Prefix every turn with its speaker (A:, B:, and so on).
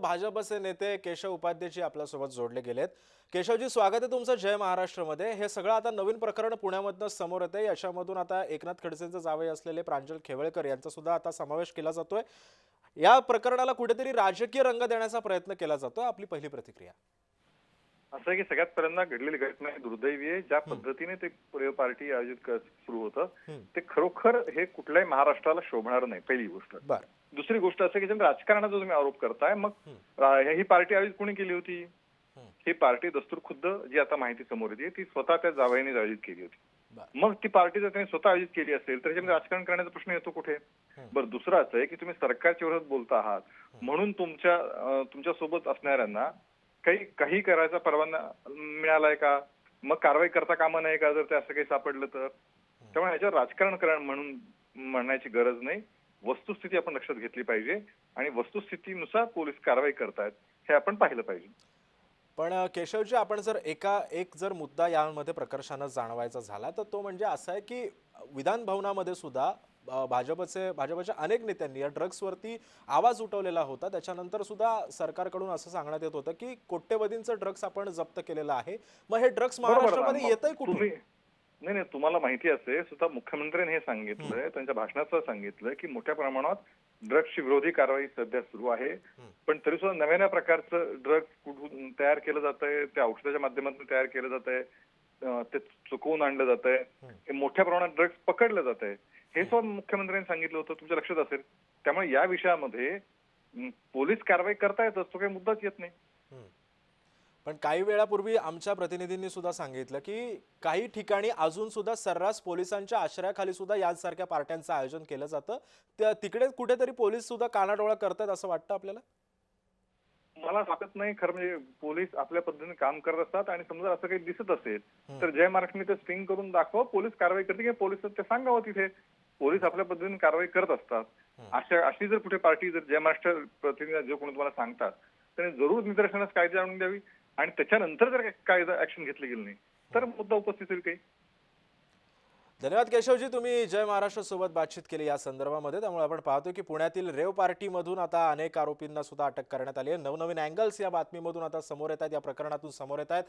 A: भाजपचे नेते केशव उपाध्यायजी आपल्यासोबत जोडले गेलेत. केशवजी स्वागत आहे तुमचं जय महाराष्ट्रमध्ये. हे सगळं आता नवीन प्रकरण पुण्यामधनं समोर येते याच्यामधून आता एकनाथ खडसेंचे जावई असलेले प्रांजल खेवळकर यांचा सुद्धा आता समावेश केला जातोय. या प्रकरणाला कुठेतरी राजकीय रंग देण्याचा प्रयत्न केला जातोय. आपली पहिली प्रतिक्रिया.
B: असं की सगळ्यात पहिल्यांदा घडलेली घटना ही दुर्दैवी आहे. ज्या पद्धतीने ते पार्टी आयोजित सुरू होतं. ते खरोखर हे कुठल्याही महाराष्ट्राला शोभणार नाही पहिली गोष्ट. दुसरी गोष्ट असं की राजकारणाचा तुम्ही आरोप करताय मग ही पार्टी आयोजित कोणी केली होती. ही पार्टी दस्तूर खुद्द जी आता माहिती समोर येते ती स्वतः त्या जावयाने आयोजित केली होती. मग ती पार्टी जर त्यांनी स्वतः आयोजित केली असेल तर त्याच्यामध्ये राजकारण करण्याचा प्रश्न येतो कुठे? बरं दुसरं असं आहे की तुम्ही सरकारच्या विरोधात बोलता आहात. म्हणून तुमच्या तुमच्यासोबत असणाऱ्यांना काही काही करायचा परवाना मिळालाय का? मग कारवाई करता कामा नाही का? जर ते असं काही सापडलं तर? त्यामुळे ह्याच्यावर राजकारण करण म्हणून म्हणण्याची गरज नाही. वस्तुस्थिती आपण लक्षात घेतली पाहिजे आणि वस्तुस्थितीनुसार पोलीस कारवाई करतायत हे आपण पाहिलं पाहिजे.
A: पण केशवजी आपण जर एका एक जर मुद्दा यामध्ये प्रकर्षानं जाणवायचा झाला तर तो म्हणजे असा आहे की विधान भवनामध्ये सुद्धा भाजपचे भाजपच्या अनेक नेत्यांनी या ड्रग्सवरती आवाज उठवलेला होता. त्याच्यानंतर सुद्धा सरकारकडून असं सांगण्यात येत होतं की कोट्यवधींचं ड्रग्स आपण जप्त केलेलं आहे. मग हे ड्रग्स महाराष्ट्रामध्ये. येतंय कुठून?
B: तुम्ही नाही नाही तुम्हाला माहिती असेल स्वतः मुख्यमंत्र्यांनी हे सांगितलंय त्यांच्या भाषणात सांगितलं की मोठ्या प्रमाणात ड्रग्सची विरोधी कारवाई सध्या सुरू आहे. पण तरी सुद्धा नव्या नव्या प्रकारचं ड्रग्स कुठून तयार केलं जात आहे ते औषधाच्या माध्यमातून तयार केलं जात आहे ते चुकवून आणलं जात आहे हे मोठ्या प्रमाणात ड्रग्स पकडलं जात आहे हे सुद्धा मुख्यमंत्र्यांनी सांगितलं होतं तुमच्या लक्षात असेल. त्यामुळे या विषयामध्ये पोलीस कारवाई येत तो काही मुद्दाच येत नाही.
A: पण काही वेळापूर्वी आमच्या प्रतिनिधींनी सुद्धा सांगितलं की काही ठिकाणी अजून सुद्धा सर्रास पोलिसांच्या आश्रयाखाली सुद्धा यासारख्या पार्ट्यांचं आयोजन केलं जातं. त्या तिकडे कुठेतरी पोलीस सुद्धा कानाडोळा करतात असं वाटतं आपल्याला?
B: मला वाटत नाही खरं म्हणजे पोलीस आपल्या पद्धतीने काम करत असतात आणि समजा असं काही दिसत असेल तर जय महाराष्ट्रने ते स्टिंग करून दाखवा पोलीस कारवाई करते की पोलीस ते सांगावं तिथे. पोलीस आपल्या पद्धतीने कारवाई करत असतात. अशा अशी जर कुठे पार्टी जर जय महाराष्ट्र प्रतिनिधी जो कोणी तुम्हाला सांगतात त्यांनी जरूर निदर्शनास कायदे आणून द्यावी. आणि त्याच्यानंतर जर कायदा ऍक्शन घेतली गेली नाही तर मुद्दा उपस्थित होईल काही.
A: धन्यवाद केशवजी तुम्ही जय महाराष्ट्रासोबत बातचीत केली या संदर्भामध्ये. त्यामुळे आपण पाहतो की पुण्यातील रेव पार्टीमधून आता अनेक आरोपींना सुद्धा अटक करण्यात आली आहे. नवनवीन अँगल्स या बातमीमधून आता समोर येत आहेत या प्रकरणातून समोर येत आहेत.